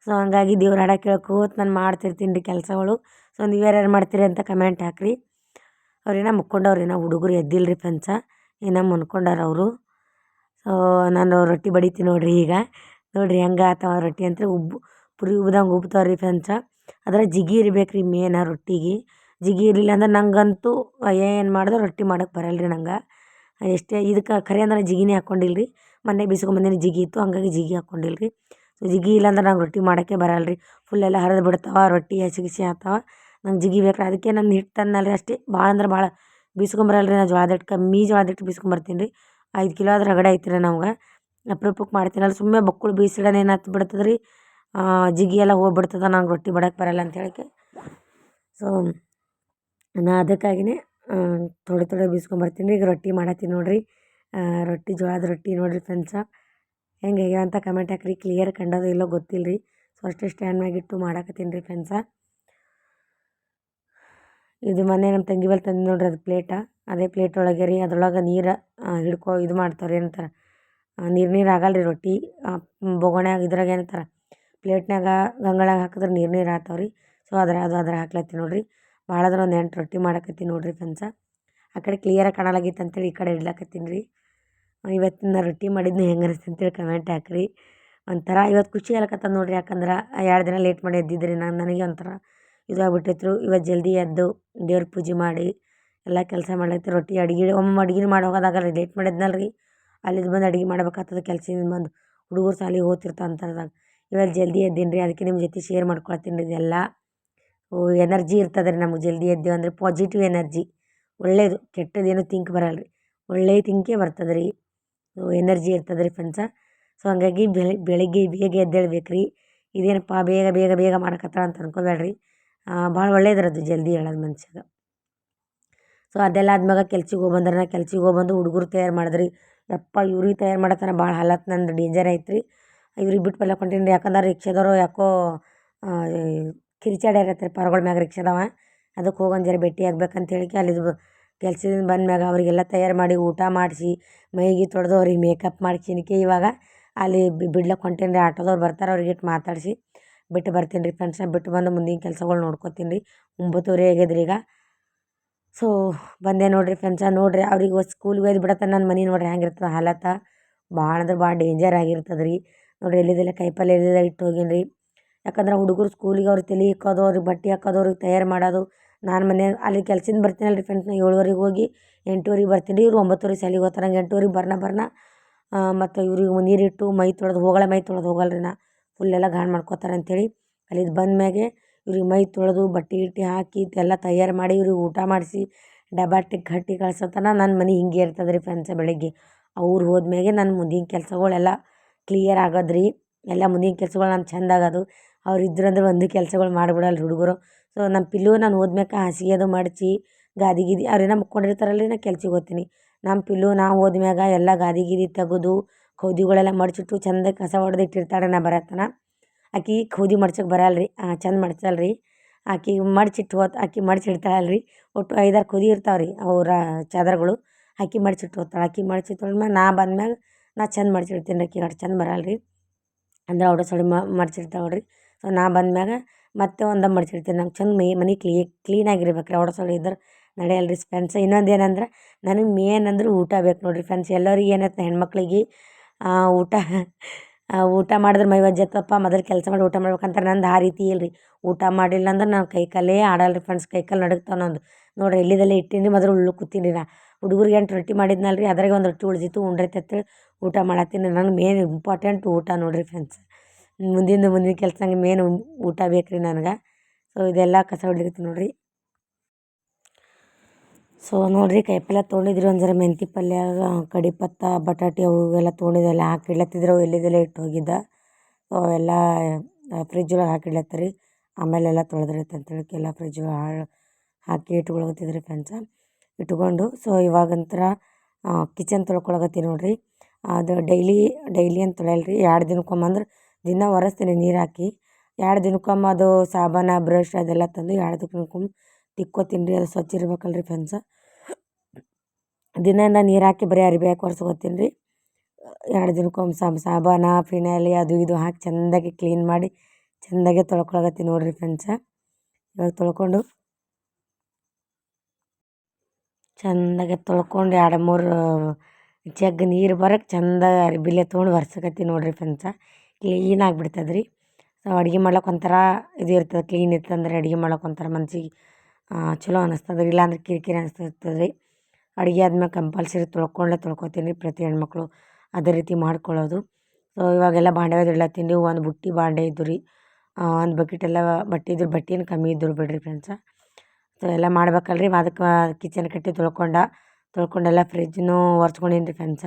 ಸೊ ಹಂಗಾಗಿ ದೇವ್ರ ಹಾಡು ಕೇಳ್ಕೋತ ನಾನು ಮಾಡ್ತಿರ್ತೀನಿ ರೀ ಕೆಲಸಗಳು. ಸೊ ನೀವು ಯಾರ್ಯಾರು ಮಾಡ್ತೀರಿ ಅಂತ ಕಮೆಂಟ್ ಹಾಕಿರಿ. ಅವ್ರೇನೋ ಮುಕ್ಕೊಂಡವ್ರು ಏನೋ ಹುಡುಗರು ಎದ್ದಿಲ್ಲ ರೀ ಫ್ರೆಂಡ್ಸ. ಏನೋ ಮುನ್ಕೊಂಡಾರ ಅವರು. ಸೊ ನಾನು ರೊಟ್ಟಿ ಬಡಿತೀನಿ ನೋಡಿರಿ ಈಗ. ನೋಡಿರಿ ಹೆಂಗೆ ಆತಾವ ರೊಟ್ಟಿ ಅಂತ ಉಬ್ಬು, ಪುರಿ ಉಬ್ದಂಗೆ ಉಬ್ತಾವೆ ರೀ ಫ್ರೆಂಡ್ಸ. ಅದ್ರಾಗ ಜಿಗಿ ಇರ್ಬೇಕು ರೀ ಮೇನ್ ರೊಟ್ಟಿಗೆ. ಜಿಗಿ ಇರಲಿಲ್ಲ ಅಂದ್ರೆ ನನಗಂತೂ ಏನು ಮಾಡಿದ್ರು ರೊಟ್ಟಿ ಮಾಡಕ್ಕೆ ಬರಲ್ಲ ರೀ ನಂಗೆ. ಎಷ್ಟೇ ಇದಕ್ಕೆ ಖರೆ ಅಂದ್ರೆ ಜಿಗಿನೇ ಹಾಕ್ಕೊಂಡಿಲ್ಲ ರೀ ಮೊನ್ನೆ ಬಿಸ್ಕೊಂಬಂದಿನಿ ಜಿಗಿ ಇತ್ತು, ಹಂಗಾಗಿ ಜಿಗಿ ಹಾಕ್ಕೊಂಡಿಲ್ಲ ರೀ ಸೊ ಜಿಗಿ ಇಲ್ಲಾಂದ್ರೆ ನಂಗೆ ರೊಟ್ಟಿ ಮಾಡೋಕ್ಕೆ ಬರಲ್ಲ ರೀ ಫುಲ್ ಎಲ್ಲ ಹರಿದು ಬಿಡ್ತಾವೆ, ರೊಟ್ಟಿ ಹಸಿ ಹಸಿ ಆಗ್ತಾವ ನಂಗೆ ಜಿಗಿ ಬೇಕು ಅದಕ್ಕೆ ನಾನು ಹಿಟ್ಟು ರೀ ಅಷ್ಟೇ. ಭಾಳ ಅಂದ್ರೆ ಭಾಳ ಬೀಸ್ಕೊಂಬರಲ್ಲ ರೀ ನಾನು ಹಿಟ್ಟು ಕಮ್ಮಿ ಜ್ವಾಳದ ಹಿಟ್ಟು ರೀ ಐದು ಕಿಲೋ ಆದ್ರೆ ರಗಡೆ ಐತ್ರಿ ನಮ್ಗೆ. ಅಪ್ರೂಪಕ್ಕೆ ಮಾಡ್ತೀನಲ್ಲ ಸುಮ್ಮನೆ ಬಕ್ಕುಳು ಬೀಸಿಡೋಣ ಏನಾಗ್ತು ಬಿಡ್ತದೆ ರೀ ಜಿಗಿ ಎಲ್ಲ ಹೋಗ್ಬಿಡ್ತದೆ, ನಂಗೆ ರೊಟ್ಟಿ ಬಡಕ್ಕೆ ಬರಲ್ಲ ಅಂತ ಹೇಳಕ್ಕೆ. ಸೊ ನಾ ಅದಕ್ಕಾಗಿಯೇ ಥೋಡೆ ಥೋಡೆ ಬೀಸ್ಕೊಂಬರ್ತೀನಿ ಈಗ ರೊಟ್ಟಿ ಮಾಡತ್ತೀನಿ ನೋಡಿರಿ. ರೊಟ್ಟಿ, ಜೋಳದ ರೊಟ್ಟಿ ನೋಡಿರಿ ಫ್ರೆಂಡ್ಸ ಹೆಂಗೆ ಹೇಗೆ ಅಂತ ಕಮೆಂಟ್ ಹಾಕ್ರಿ. ಕ್ಲಿಯರ್ ಕಂಡೋದು ಇಲ್ಲೋ ಗೊತ್ತಿಲ್ಲ ರೀ ಸೊ ಅಷ್ಟೇ ಸ್ಟ್ಯಾಂಡ್ ಮ್ಯಾಗಿಟ್ಟು ಮಾಡಕತ್ತೀನಿ ರೀ ಫ್ರೆಂಡ್ಸ ಇದು ಮೊನ್ನೆ ನಮ್ಮ ತಂಗಿ ಬಲ್ಲಿ ತಂದು ನೋಡ್ರಿ ಅದು ಪ್ಲೇಟ ಅದೇ ಪ್ಲೇಟ್ ಒಳಗೆ ರೀ. ಅದ್ರೊಳಗೆ ನೀರು ಹಿಡ್ಕೊ, ಇದು ಮಾಡ್ತಾರೆ ಏನಂತಾರೆ? ನೀರು ನೀರು ಆಗಲ್ಲ ರೀ ರೊಟ್ಟಿ ಬೊಗಣ್ಯಾಗ ಇದ್ರಾಗ ಏನಂತಾರೆ ಪ್ಲೇಟ್ನಾಗ ಗಂಗಳಾಗ ಹಾಕಿದ್ರೆ ನೀರು ನೀರು ಆಗ್ತಾವ ರೀ ಸೊ ಅದ್ರ, ಅದು ಅದ್ರ ಹಾಕ್ಲತ್ತೀನಿ ನೋಡಿರಿ. ಭಾಳ ಅಂದ್ರೆ ಒಂದು ಎಂಟು ರೊಟ್ಟಿ ಮಾಡಕತ್ತಿ ನೋಡಿರಿ ಫ್ರೆಂಡ್ಸ. ಆ ಕಡೆ ಕ್ಲಿಯರಾಗಿ ಕಾಣಲಾಗಿತ್ತು ಅಂತೇಳಿ ಈ ಕಡೆ ಇಡ್ಲಕತ್ತೀನಿ ರೀ ಇವತ್ತಿನ ರೊಟ್ಟಿ ಮಾಡಿದ್ನ ಹೆಂಗೆ ಅನಿಸ್ತು ಅಂತೇಳಿ ಕಮೆಂಟ್ ಹಾಕ್ರಿ. ಒಂಥರ ಇವತ್ತು ಖುಷಿ ಆಗ್ಲಕತ್ತದ ನೋಡಿರಿ ಯಾಕಂದ್ರೆ ಎರಡು ದಿನ ಲೇಟ್ ಮಾಡಿ ಎದ್ದಿದ್ರಿ. ನಾನು ನನಗೆ ಒಂಥರ ಇದಾಗ್ಬಿಟ್ಟಿತ್ತು ಇವತ್ತು ಜಲ್ದಿ ಎದ್ದು ದೇವ್ರ ಪೂಜೆ ಮಾಡಿ ಎಲ್ಲ ಕೆಲಸ ಮಾಡ್ಲತ್ತಿ ರೊಟ್ಟಿ ಅಡ್ಗಿ ಒಮ್ಮೆ ಅಡ್ಗೆ ಮಾಡಿ ರೀ ಲೇಟ್ ಮಾಡಿದ್ನಲ್ಲ ರೀ ಅಲ್ಲಿಂದ ಬಂದು ಅಡ್ಗೆ ಮಾಡ್ಬೇಕಾಗ್ತದೆ ಕೆಲ್ಸದಿಂದ ಬಂದು. ಹುಡುಗರು ಶಾಲಿಗೆ ಹೋಗ್ತಿರ್ತಾವ ಅಂತರ್ದಾಗ ಇವಾಗ ಜಲ್ದಿ ಎದ್ದೀನಿ ರೀ ಅದಕ್ಕೆ ನಿಮ್ಮ ಜೊತೆ ಶೇರ್ ಮಾಡ್ಕೊಳ್ತೀನಿ ರೀ ಇದೆಲ್ಲ. ಎನರ್ಜಿ ಇರ್ತದೆ ರೀ ನಮ್ಗೆ ಜಲ್ದಿ ಎದ್ದೇವು ಅಂದರೆ ಪಾಸಿಟಿವ್ ಎನರ್ಜಿ ಒಳ್ಳೆಯದು ಕೆಟ್ಟದೇನು ತಿಂಕ್ ಬರಲ್ಲ ರೀ ಒಳ್ಳೆಯ ತಿಂಕೇ ಬರ್ತದೆ ರೀ. ಎನರ್ಜಿ ಇರ್ತದೆ ರೀ ಫ್ರೆಂಡ್ಸ ಸೊ ಹಾಗಾಗಿ ಬೆಳಿ, ಬೆಳಿಗ್ಗೆ ಬೇಗ ಎದ್ದೇಳ್ಬೇಕು ರೀ. ಇದೇನಪ್ಪ, ಬೇಗ ಬೇಗ ಬೇಗ ಮಾಡಕತ್ತಾಳ ಅಂತ ಅನ್ಕೋಬೇಡ್ರಿ. ಭಾಳ ಒಳ್ಳೇದು ಅದು ಜಲ್ದಿ ಹೇಳೋದು ಮನುಷ್ಯಾಗ ಸೊ ಅದೆಲ್ಲ ಆದ್ಮ್ಯಾಗ ಕೆಲ್ಸಕ್ಕೆ ಹೋಗಿ ಬಂದ್ರೆ ಕೆಲ್ಸಕ್ಕೆ ಹೋಗಿ ಬಂದು ಹುಡುಗರು ತಯಾರು ಮಾಡಿದ್ರಿ. ಯಪ್ಪ, ಇವ್ರಿಗೆ ತಯಾರು ಮಾಡತ್ತನ ಭಾಳ ಹಾಲತ್ ನಂದು ಡೇಂಜರ್ ಐತ್ರಿ. ಇವ್ರಿಗೆ ಬಿಟ್ಟು ಬರ್ಲಕ್ಕೆ ರೀ. ಯಾಕಂದ್ರೆ ರಿಕ್ಷಾದವರು ಯಾಕೋ ಕಿರ್ಚಾಡ್ಯಾರತ್ರಿ ಪರಗಳ ಮ್ಯಾಗ ರಿಕ್ಷಾದವ. ಅದಕ್ಕೆ ಹೋಗಿ ಒಂದು ಜರ ಭೇಟಿ ಆಗ್ಬೇಕಂತ ಹೇಳಿಕೆ ಅಲ್ಲಿದು ಕೆಲ್ಸದಿಂದ ಬಂದ್ಮ್ಯಾಗ ಅವರಿಗೆಲ್ಲ ತಯಾರು ಮಾಡಿ ಊಟ ಮಾಡಿಸಿ, ಮೈಗೆ ತೊಳೆದು ಅವ್ರಿಗೆ ಮೇಕಪ್ ಮಾಡ್ಸಿನಿಕೆ ಇವಾಗ ಅಲ್ಲಿ ಬಿಡ್ಲಕ್ಕೆ ಹೊಂಟೀನಿ ರೀ. ಆಟೋದವ್ರು ಬರ್ತಾರೆ, ಅವ್ರಿಗೆ ಇಟ್ಟು ಮಾತಾಡಿಸಿ. ಬಿಟ್ಟು ಬರ್ತೀನಿ ರೀ ಫ್ರೆಂಡ್ಸ್ನ ಬಿಟ್ಟು ಬಂದು ಮುಂದಿನ ಕೆಲ್ಸಗಳು ನೋಡ್ಕೊತೀನಿ ರೀ. ಒಂಬತ್ತುವರೆ ಆಗ್ಯದ್ರಿ ಈಗ ಸೊ, ಬಂದೆ ನೋಡಿರಿ ಫ್ರೆಂಡ್ಸ, ನೋಡಿರಿ ಅವ್ರಿಗೆ ಸ್ಕೂಲ್ಗೆ ಒಯ್ದು ಬಿಡತ್ತ ನನ್ನ ಮನೆ ನೋಡಿರಿ ಹೆಂಗಿರ್ತದೆ ಹಾಲತ್ತ. ಭಾಳ ಅಂದ್ರೆ ಭಾಳ ಡೇಂಜರ್ ಆಗಿರ್ತದೆ ರೀ ನೋಡಿರಿ ಎಲ್ಲಿದೆಲ್ಲ ಕೈಪಲ್ಲೆ ಎಲ್ಲಿದೆ ಇಟ್ಟು ಹೋಗೀನಿ ಯಾಕಂದ್ರೆ ಹುಡುಗರು ಸ್ಕೂಲಿಗೆ ಅವ್ರಿಗೆ ತಲೆ ಇಕ್ಕೋದು ಅವ್ರಿಗೆ ಬಟ್ಟೆ ಹಾಕೋದು, ಅವ್ರಿಗೆ ತಯಾರು ಮಾಡೋದು. ನಾನು ಮನೆ ಅಲ್ಲಿ ಕೆಲ್ಸದಿಂದ ಬರ್ತೀನಲ್ಲ ರೀ ಫ್ರೆಂಡ್ಸ್, ನಾ ಏಳುವರೆಗೆ ಹೋಗಿ ಎಂಟುವರೆಗೆ ಬರ್ತೀನಿ. ಇವ್ರು ಒಂಬತ್ತುವರೆಗೆ ಸಲಿಗೆ ಹೋಗ್ತಾರೆ ನಂಗೆ ಎಂಟುವರೆಗೆ ಬರ್ನ ಬರ್ನ ಮತ್ತು ಇವ್ರಿಗೆ ನೀರಿಟ್ಟು ಮೈ ತೊಳೆದು ಹೋಗಲ್ಲ ಮೈ ತೊಳೆದು ಹೋಗಲ್ಲ ರೀ ನಾ. ಫುಲ್ ಎಲ್ಲ ಗಾಣ ಮಾಡ್ಕೋತಾರೆ ಅಲ್ಲಿದ್ದು ಬಂದ ಬಂದ್ಮ್ಯಾಗೆ ಇವ್ರಿಗೆ ಮೈ ತೊಳೆದು ಬಟ್ಟೆ ಗಿಟ್ಟೆ ಹಾಕಿ ಎಲ್ಲ ತಯಾರು ಮಾಡಿ ಇವ್ರಿಗೆ ಊಟ ಮಾಡಿಸಿ ಡಬ್ಬಾಟಿ ಕಟ್ಟಿ ಕಳ್ಸೋತನ ನನ್ನ ಮನೆ ಹಿಂಗೆ ಇರ್ತದೆ ರೀ ಫ್ರೆಂಡ್ಸ ಬೆಳಗ್ಗೆ. ಅವ್ರು ಹೋದ್ಮ್ಯಾಗೆ ನನ್ನ ಮುಂದಿನ ಕೆಲಸಗಳೆಲ್ಲ ಕ್ಲಿಯರ್ ಆಗೋದು ರೀ ಎಲ್ಲ ಮುಂದಿನ ಕೆಲ್ಸಗಳು ನಾನು ಚಂದ ಆಗೋದು. ಅವ್ರು ಇದ್ರಂದ್ರೆ ಒಂದು ಕೆಲ್ಸಗಳು ಮಾಡಿಬಿಡಲ್ಲ ಹುಡುಗರು. ಸೊ ನಮ್ಮ ಪಿಲ್ಲು ನಾನು ಹೋದ್ಮ್ಯಾಕ ಹಾಸಿಗೆ ಅದು ಮಡಚಿ ಗಾದಿ ಗೀದಿ ಅವ್ರೇನೋ ಮುಕ್ಕೊಂಡಿರ್ತಾರಲ್ಲ ರೀ ನಾ ಕೆಲ್ಸಕ್ಕೆ ಹೋಗ್ತೀನಿ. ನಮ್ಮ ಪಿಲ್ಲು ನಾವು ಹೋದ್ಮ್ಯಾಗ ಎಲ್ಲ ಗಾದಿ ಗೀದಿ ತೆಗೆದು ಕೌದಿಗಳೆಲ್ಲ ಮಡಚಿಟ್ಟು ಚಂದ ಕಸ ಹೊಡೆದಿಟ್ಟಿರ್ತಾಳೆ ನಾ ಬರೋತನ. ಆಕೆ ಖೂದಿ ಮಡ್ಚಕ್ಕೆ ಬರಲ್ಲ ರೀ ಚಂದ ಮಡ್ಚಲ್ಲ ರೀ ಆಕೆ ಮಡ್ಚಿಟ್ಟು ಹೋತ್, ಆಕೆ ಮಡ್ಚಿಡ್ತಾಳಲ್ಲ ರೀ ಒಟ್ಟು ಐದಾರು ಕುದಿ ಇರ್ತಾವೆ ರೀ ಅವರ ಚಾದರ್ಗಳು. ಆಕೆ ಮಡ್ಚಿಟ್ಟು ಹೋತಾಳೆ ಆಕೆ ಮಡ್ಚಿಟ್ಟು ಮ್ಯಾಲ ನಾ ಬಂದ್ಮ್ಯಾಗ ನಾ ಚಂದ ಮಡ್ಚಿಡ್ತೀನಿ ರೀ ಆಕೆಗೆ ಅಷ್ಟು ಚಂದ ಬರಲ್ಲ ರೀ ಅಂದ್ರೆ ಅವಳು ಸಳಿ ಮಡ್ಚಿಡ್ತಾಳೆ ರೀ ಸೊ ನಾ ಬಂದ್ಮ್ಯಾಗ ಮತ್ತೆ ಒಂದು ಮಡ್ಚಿಡ್ತೀನಿ ನಂಗೆ ಚಂದ ಮೈ, ಮನೆ ಕ್ಲೀ ಕ್ಲೀನಾಗಿರ್ಬೇಕು ರೀ ಅವಡ ಸಳಿ ಇದ್ರೆ ನಡೆಯಲ್ಲ ರೀ ಫ್ರೆಂಡ್ಸ್. ಇನ್ನೊಂದು ಏನಂದ್ರೆ ನನಗೆ ಮೇನ್ ಅಂದ್ರೆ ಊಟ ಬೇಕು ನೋಡಿರಿ ಫ್ರೆಂಡ್ಸ್. ಎಲ್ಲರಿಗೆ ಏನಾಯ್ತು ಹೆಣ್ಮಕ್ಳಿಗೆ ಊಟ ಊಟ ಮಾಡಿದ್ರೆ ಮೈ ವಜ್ಜತ್ತಪ್ಪ ಮೊದಲು ಕೆಲಸ ಮಾಡಿ ಊಟ ಮಾಡ್ಬೇಕಂತಾರೆ ನಂದು ಆ ರೀತಿ ಇಲ್ಲ ರೀ ಊಟ ಮಾಡಿಲ್ಲ ಅಂದ್ರೆ ನಾನು ಕೈ ಆಡಲ್ಲ ರೀ ಫ್ರೆಂಡ್ಸ್ ಕೈ ಕಾಲು ನಡುಗ್ತಾವೆ ನಂದು. ನೋಡಿರಿ ಎಲ್ಲಿದೆಲ್ಲ ಇಟ್ಟೀನಿ ಮೊದಲು ಉಳ್ಳು ಕೂತೀನಿ ನಾ. ಹುಡುಗರಿಗೆ ಎಂಟು ರೊಟ್ಟಿ ಮಾಡಿದ್ನಲ್ಲ ರೀ ಅದ್ರಾಗೆ ಒಂದು ರೊಟ್ಟಿ ಉಳಿದಿತ್ತು ಉಂಡ್ರೈತೆ ಅಂತೇಳಿ ಊಟ ಮಾಡತ್ತೀನಿ. ನನಗೆ ಮೇನ್ ಇಂಪಾರ್ಟೆಂಟ್ ಊಟ ನೋಡಿರಿ ಫ್ರೆಂಡ್ಸ್ ಮುಂದಿಂದು ಮುಂದಿನ ಕೆಲಸ ಮೇನ್ ಊಟ ಬೇಕು ರೀ ನನಗೆ. ಸೊ ಇದೆಲ್ಲ ಕಸ ಹೊಡಿಲಿಕತ್ತೀನಿ ನೋಡಿರಿ. ಸೊ ನೋಡಿರಿ ಕಾಯಿಪಲ್ಯ ತೊಗೊಂಡಿದ್ರಿ ಒಂದು ಮೆಂತಿ ಪಲ್ಯ, ಕಡಿ ಪತ್ತ, ಬಟಾಟೆ ಅವು ಇವೆಲ್ಲ ತೊಗೊಂಡಿದ್ದೆಲ್ಲ ಹಾಕಿಡ್ಲತ್ತಿದ್ರು ಅವು ಎಲ್ಲಿದೆಲ್ಲ ಇಟ್ಟು ಹೋಗಿದ್ದೆ ಸೊ ಅವೆಲ್ಲ ಫ್ರಿಜ್ ಒಳಗೆ ಹಾಕಿ ಆಮೇಲೆಲ್ಲ ಆಮೇಲೆ ಎಲ್ಲ ತೊಳೆದ್ರೈತೆ ಅಂತೇಳಿ ಎಲ್ಲ ಫ್ರಿಜ್ ಹಾಳು, ಹಾಕಿ ಇಟ್ಕೊಳಕತ್ತಿದ್ರಿ ಫ್ರೆಂಡ್ಸ. ಇಟ್ಕೊಂಡು, ಸೊ ಇವಾಗಂತ್ರ ಕಿಚನ್ ತೊಳ್ಕೊಳಕತ್ತೀನಿ ನೋಡಿರಿ. ಅದು ಡೈಲಿ ಡೈಲಿ ಅಂತ ತೊಳೆಯಲ್ರಿ. ಎರಡು ದಿನಕ್ಕೊಮ್ಮೆ ಅಂದ್ರೆ ದಿನ ಒರೆಸ್ತೀನಿ ನೀರು ಹಾಕಿ. ಎರಡು ದಿನಕ್ಕೊಮ್ಮೆ ಅದು ಸಾಬಾನ, ಬ್ರಷ್ ಅದೆಲ್ಲ ತಂದು ಎರಡು ದಿನಕ್ಕೊಮ್ಮೆ ತಿಕ್ಕೋತೀನಿ ರೀ ಅದು ಸ್ವಚ್ಛ ಇರ್ಬೇಕಲ್ಲ ರೀ ಫ್ರೆಂಡ್ಸ ದಿನ ನೀರು ಹಾಕಿ ಬರೀ ಅರ್ಬಿ ಹಾಕಿ ಒರೆಸ್ಕೋತೀನಿ ರೀ ಎರಡು ದಿನಕ್ಕೊಮ್ಮೆ ಸಾಂಬ ಸಾಬಾನ ಫಿನೈಲಿ ಅದು ಇದು ಹಾಕಿ ಚೆಂದಾಗಿ ಕ್ಲೀನ್ ಮಾಡಿ ಚೆಂದಾಗೆ ತೊಳ್ಕೊಳಕತ್ತೀನಿ ನೋಡಿರಿ ಫ್ರೆಂಡ್ಸ ಇವಾಗ ತೊಳ್ಕೊಂಡು ಚೆಂದಾಗೆ ತೊಳ್ಕೊಂಡು ಎರಡು ಮೂರು ಜಗ್ ನೀರು ಬರೋಕ್ಕೆ ಚೆಂದ ಅರ್ಬಿಲೆ ತೊಗೊಂಡು ಒರ್ಸಕತ್ತೀನಿ ನೋಡಿರಿ ಫ್ರೆಂಡ್ಸ ಕ್ಲೀನ್ ಆಗಿಬಿಡ್ತದ್ರಿ. ಸೊ ಅಡುಗೆ ಮಾಡ್ಲಿಕ್ಕೆ ಒಂಥರ ಇದು ಇರ್ತದೆ ಕ್ಲೀನ್ ಇತ್ತಂದ್ರೆ ಅಡುಗೆ ಮಾಡ್ಲಿಕ್ಕೆ ಒಂಥರ ಮನ್ಸಿಗೆ ಚಲೋ ಅನ್ನಿಸ್ತದೆ ರೀ ಇಲ್ಲಾಂದ್ರೆ ಕಿರಿಕಿರಿ ಅನಿಸ್ತಿರ್ತದೆ ರೀ ಅಡುಗೆ ಆದ್ಮೇಲೆ ಕಂಪಲ್ಸರಿ ತೊಳ್ಕೊಂಡೇ ತೊಳ್ಕೊತೀನಿ ರೀ ಪ್ರತಿ ಹೆಣ್ಮಕ್ಳು ಅದೇ ರೀತಿ ಮಾಡ್ಕೊಳ್ಳೋದು. ಸೊ ಇವಾಗೆಲ್ಲ ಬಾಂಡೆ ರೀ ಒಂದು ಬುಟ್ಟಿ ಬಾಂಡೆ ಇದ್ದು ರೀ ಒಂದು ಬಕೆಟ್ ಎಲ್ಲ ಬಟ್ಟೆ ಇದ್ರೆ ಬಟ್ಟೆನೂ ಕಮ್ಮಿ ಇದ್ದರು ಬಿಡಿರಿ ಫ್ರೆಂಡ್ಸ ಸೊ ಎಲ್ಲ ಮಾಡ್ಬೇಕಲ್ಲ ರೀ ಅದಕ್ಕೆ ಕಿಚನ್ ಕಟ್ಟಿ ತೊಳ್ಕೊಂಡ. ತೊಳ್ಕೊಂಡೆಲ್ಲ ಫ್ರಿಜ್ನೂ ಒರ್ಸ್ಕೊಂಡೀನಿ ರೀ ಫ್ರೆಂಡ್ಸ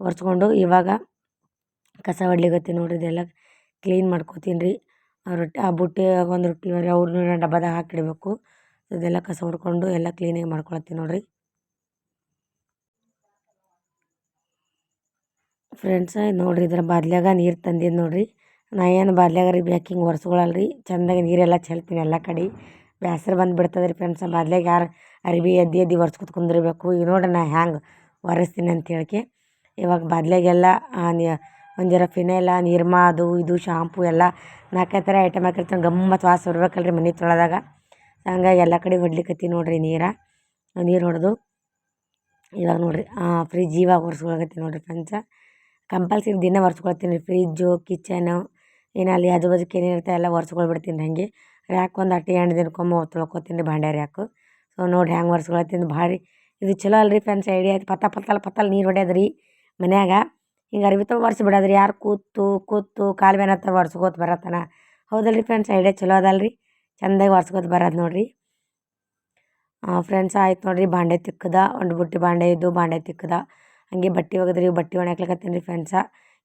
ಒರೆಸ್ಕೊಂಡು ಇವಾಗ ಕಸ ಹೊಡ್ಲಿಕತ್ತೀನಿ ನೋಡಿರಿ ಇದೆಲ್ಲ ಕ್ಲೀನ್ ಮಾಡ್ಕೊತೀನಿ ರೀ ರೊಟ್ಟಿ, ಆ ಬುಟ್ಟಿ ಒಂದು ರೊಟ್ಟಿ ಅವ್ರನ್ನ ಡಬ್ಬದಾಗ ಹಾಕಿಡಬೇಕು. ಇದೆಲ್ಲ ಕಸ ಹೊಡ್ಕೊಂಡು ಎಲ್ಲ ಕ್ಲೀನಾಗಿ ಮಾಡ್ಕೊಳತ್ತೀನಿ ನೋಡ್ರಿ. ಫ್ರೆಂಡ್ಸ ನೋಡ್ರಿ ಇದರ ಬಾದ್ಲ್ಯಾಗ ನೀರು ತಂದಿದ್ದು ನೋಡ್ರಿ. ನಾ ಏನು ಬಾದ್ಲ್ಯಾಗ ರೀ ಬ್ಯಾಕಿಂಗ್ ಒರೆಸ್ಕೊಳಲ್ಲ ರೀ ಚೆಂದಾಗಿ ನೀರೆಲ್ಲ ಚೆಲ್ತೀನಿ ಎಲ್ಲ ಕಡೆ. ಬೇಸರ ಬಂದು ಬಿಡ್ತದೆ ರೀ ಫ್ರೆಂಡ್ಸ ಬಾದ್ಲ್ಯಾಗ ಯಾರು ಅರಿವಿ ಎದ್ದು ಎದ್ದು ಒರೆಸ್ಕೊತ ಕುಂದಿರ್ಬೇಕು. ಈಗ ನೋಡ್ರಿ ನಾ ಹ್ಯಾಂಗೆ ಒರೆಸ್ತೀನಿ ಅಂತ ಹೇಳಿಕೆ. ಇವಾಗ ಬಾದ್ಲ್ಯಾಗೆಲ್ಲ ಒಂದು ಜರ ಫಿನೈಲ ನಿರ್ಮಾ ಅದು ಇದು ಶಾಂಪು ಎಲ್ಲ ನಾಲ್ಕೈದು ಥರ ಐಟಮ್ ಹಾಕಿರ್ತೀನಿ. ಗಮ್ಮತ್ತು ವಾಸ ಬರ್ಬೇಕಲ್ರಿ ಮನೆ ತೊಳೆದಾಗ. ಹಂಗಾಗಿ ಎಲ್ಲ ಕಡೆ ಹೊಡ್ಲಿಕತ್ತೀನಿ ನೋಡಿರಿ ನೀರು. ನೀರು ಹೊಡೆದು ಇವಾಗ ನೋಡಿರಿ ಫ್ರಿಜ್ ಇವಾಗ ಒರೆಸ್ಕೊಳಕತ್ತೀನಿ ನೋಡಿರಿ ಫ್ರೆಂಡ್ಸ. ಕಂಪಲ್ಸರಿ ದಿನ ಒರೆಸ್ಕೊಳ್ತೀನಿ ರೀ ಫ್ರಿಜ್ಜು ಕಿಚನು ಏನು ಅಲ್ಲಿ ಆಜು ಬಾಜುಕ್ಕೆ ಏನಿರುತ್ತೆ ಎಲ್ಲ ಒರೆಸ್ಕೊಳ್ಬಿಡ್ತೀನಿ ಹಂಗೆ. ರ್ಯಾಕ್ ಒಂದು ಅಟ್ಟಿ ಎಂಟು ದಿನಕ್ಕೊಮ್ಮೆ ತೊಳ್ಕೊತೀನಿ ರೀ ಭಾಂಡೆ ರ್ಯಾಕು ಸೊ ನೋಡಿರಿ ಹ್ಯಾಂಗೆ ಒರೆಸ್ಕೊಳತ್ತೀನಿ ಭಾರಿ. ಇದು ಚಲೋ ಅಲ್ರಿ ಫ್ರೆಂಡ್ಸ್ ಐಡಿಯಾ ಆಯ್ತು ಪತ್ತ ಪತ್ತಲ್ ಪತ್ತಲ್ ನೀರು ಹೊಡ್ಯೋದು ರೀ ಮನ್ಯಾಗ. ಹಿಂಗೆ ಅರಿವಿ ತೊಗೊಂಡು ಒರ್ಸಿ ಬಿಡೋದ್ರಿ. ಯಾರು ಕೂತು ಕೂತು ಕಾಲು ಬೇನತ್ತ ಒರೆಸ್ಕೋತ ಬರತ್ತನ. ಹೌದಲ್ಲ ರೀ ಫ್ರೆಂಡ್ಸ್, ಐಡಿಯಾ ಚಲೋ ಅದಲ್ಲ ರೀ ಚೆಂದಾಗಿ ಒರ್ಸ್ಕೋತ ಬರೋದು ನೋಡಿರಿ. ಫ್ರೆಂಡ್ಸ್ ಆಯ್ತು ನೋಡಿರಿ, ಬಾಂಡೆ ತಿಕ್ಕದ, ಒಂದು ಬುಟ್ಟಿ ಬಾಂಡೆ ಇದ್ದು ಬಾಂಡೆ ತಿಕ್ಕದ. ಹಾಗೆ ಬಟ್ಟೆ ಒಗದ್ರಿ, ಬಟ್ಟೆ ಒಣಕ್ಲಿಕ್ಕತ್ತೀನಿ ರೀ ಫ್ರೆಂಡ್ಸ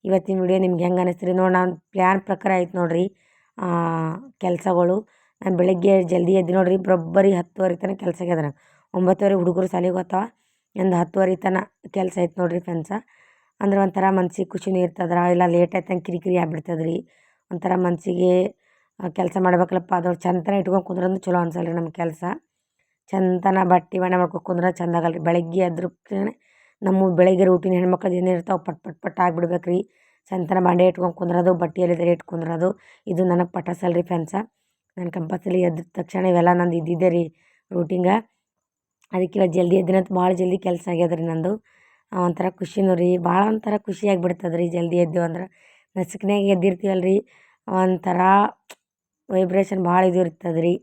ಇವತ್ತಿನ ವಿಡಿಯೋ ನಿಮ್ಗೆ ಹೆಂಗೆ ಅನಿಸ್ತು ರೀ ನೋಡಿ, ನಾನು ಪ್ಲ್ಯಾನ್ ಪ್ರಕಾರ ಆಯ್ತು ನೋಡಿರಿ. ಕೆಲಸಗಳು. ನಾನು ಬೆಳಗ್ಗೆ ಜಲ್ದಿ ಎದ್ದು ನೋಡಿರಿ, ಬರೋಬ್ಬರಿ ಹತ್ತುವರೆ ತನಕ ಕೆಲಸ ಆಗ್ಯದ ಒಂಬತ್ತುವರೆ ಹುಡುಗರು ಸಾಲಿಗೆ ಹೋಗ್ತಾವ. ಒಂದು ಹತ್ತುವರೆ ತನಕ ಕೆಲಸ ಆಯ್ತು ನೋಡಿರಿ ಫ್ರೆಂಡ್ಸ ಅಂದ್ರೆ ಒಂಥರ ಮನ್ಸಿಗೆ ಖುಷಿನೂ ಇರ್ತದ್ರ? ಇಲ್ಲ ಲೇಟ್ ಆಯ್ತು ಕಿರಿಕಿರಿ ಆಗ್ಬಿಡ್ತದ್ರಿ. ಒಂಥರ ಮನಸ್ಸಿಗೆ ಕೆಲಸ ಮಾಡ್ಬೇಕಲ್ಲಪ್ಪ ಅದು ಚಂದನ ಇಟ್ಕೊಂಡು ಕುಂದ್ರಂದು ಚಲೋ ಅನ್ಸಲ್ಲ ರೀ ನಮ್ಮ ಕೆಲಸ. ಚಂದನ ಬಟ್ಟೆ ಒಣ ಮಾಡ್ಕೊಂಡು ಕುಂದ್ರೆ ಚಂದ ಆಗಲ್ಲ ರೀ ಬೆಳಗ್ಗೆ ಎದ್ರ ನಮ್ಮ ಬೆಳಗ್ಗೆ ರೂಟೀನ್ ಹೆಣ್ಮಕ್ಳು ಏನು ಇರ್ತಾವೆ ಪಟ್ ಪಟ್ ಪಟ್ ಆಗಿಬಿಡ್ಬೇಕು ರೀ ಚಂದನ ಬಾಂಡೆ ಇಟ್ಕೊಂಡು ಕುಂದ್ರದು ಬಟ್ಟೆ ಎಲ್ಲಿದ್ರೆ ಇಟ್ಟು ಕುಂದ್ರೋದು. ಇದು ನನಗೆ ಪಟಾಸಲ್ಲ ರೀ ಫ್ಯಾನ್ಸ ನಾನು ಕಂಪಲ್ಸರಿ ಎದ್ದ ತಕ್ಷಣ ಇವೆಲ್ಲ ನಂದು ಇದ್ದಿದ್ದೆ ರೀ ರೂಟಿಂಗ ಅದಕ್ಕೆ ಇವತ್ತು ಜಲ್ದಿ ಎದ್ದಿನಂತ ಭಾಳ ಜಲ್ದಿ ಕೆಲಸ ಆಗ್ಯದ ರೀ ನಂದು ಒಂಥರ ಖುಷಿನೂ ರೀ ಭಾಳ ಒಂಥರ ಖುಷಿಯಾಗಿ ಆಗಿಬಿಡ್ತದೆ ರೀ ಜಲ್ದಿ ಎದ್ದೇವಂದ್ರೆ ಅಂದ್ರೆ. ಎದ್ದಿರ್ತೀವಲ್ಲ ರೀ ಒಂಥರ ವೈಬ್ರೇಷನ್ ಭಾಳ ಇದು ಇರ್ತದೆ ರೀ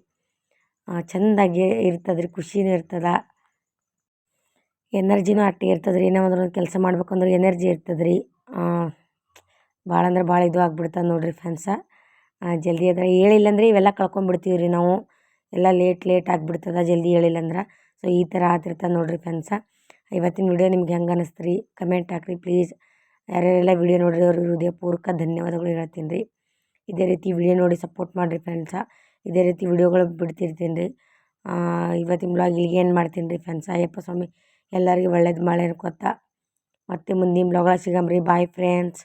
ಚಂದಾಗಿ ಇರ್ತದೆ ರೀ ಖುಷಿನೂ ಇರ್ತದೆ. ಎನರ್ಜಿನೂ ಅಷ್ಟೇ ಇರ್ತದೆ ರೀ ಏನೋ ಒಂದು ಕೆಲಸ ಮಾಡ್ಬೇಕಂದ್ರೆ ಎನರ್ಜಿ ಇರ್ತದೆ ರೀ ಭಾಳ ಅಂದ್ರೆ ಭಾಳ ಇದು ಆಗ್ಬಿಡ್ತದೆ ನೋಡಿರಿ ಫ್ಯಾನ್ಸ ಜಲ್ದಿ ಆದ್ರೆ ಹೇಳಿಲ್ಲ ಅಂದ್ರೆ ಇವೆಲ್ಲ ಕಳ್ಕೊಂಡ್ಬಿಡ್ತೀವಿ ರೀ ನಾವು. ಎಲ್ಲ ಲೇಟ್ ಲೇಟ್ ಆಗಿಬಿಡ್ತದೆ ಜಲ್ದಿ ಹೇಳಿಲ್ಲ ಅಂದ್ರೆ. ಸೊ ಈ ಥರ ಆಗ್ತಿರ್ತದೆ ನೋಡಿರಿ ಫ್ರೆಂಡ್ಸ ಇವತ್ತಿನ ವಿಡಿಯೋ ನಿಮ್ಗೆ ಹೆಂಗೆ ಅನ್ನಿಸ್ತು ರೀ ಕಮೆಂಟ್ ಹಾಕ್ರಿ ಪ್ಲೀಸ್ ಯಾರ್ಯಾರೆಲ್ಲ ವಿಡಿಯೋ ನೋಡಿರಿ ಅವ್ರಿಗೆ ಹೃದಯಪೂರ್ವಕ ಧನ್ಯವಾದಗಳು ಹೇಳ್ತೀನಿ ರೀ. ಇದೇ ರೀತಿ ವಿಡಿಯೋ ನೋಡಿ ಸಪೋರ್ಟ್ ಮಾಡಿರಿ ಫ್ರೆಂಡ್ಸ ಇದೇ ರೀತಿ ವಿಡಿಯೋಗಳು ಬಿಡ್ತಿರ್ತೀನಿ ರೀ ಇವತ್ತಿನ ಬ್ಲಾಗ್ ಇಲ್ಲಿಗೆ ಏನು ಮಾಡ್ತೀನಿ ರೀ ಫ್ರೆಂಡ್ಸ ಅಯ್ಯಪ್ಪ ಸ್ವಾಮಿ, ಎಲ್ಲರಿಗೂ ಒಳ್ಳೇದು ಮಾಡ್ಯಾನ ಅನ್ಕೋತ ಮತ್ತೆ ಮುಂದಿನ ಬ್ಲಾಗ ಸಿಗಮ್ರಿ. Bye friends